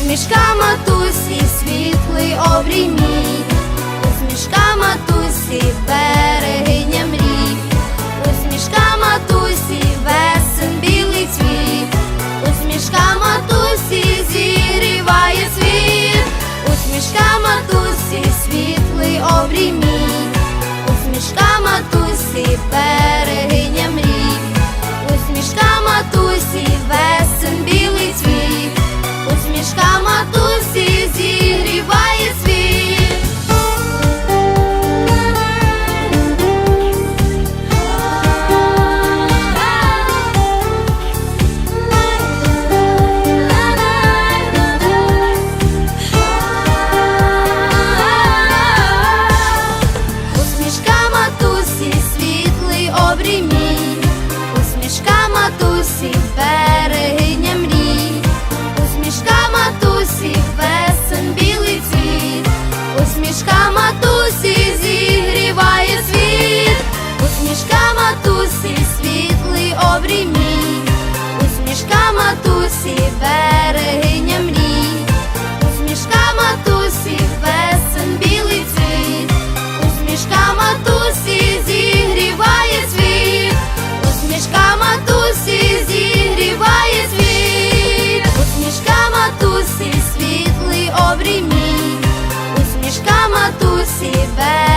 Усмішка матусі, світлий обрій мій, усмішка матусі, берегиня мрій, усмішка матусі, весен білий цвіт, усмішка матусі зігріває світ, усмішка матусі, світлий обрій мій, усмішка матусі, берегиня матусі усмішка матусі зігріває світ, усмішка матусі, світлий обрій усмішка матусі, берегиня світлий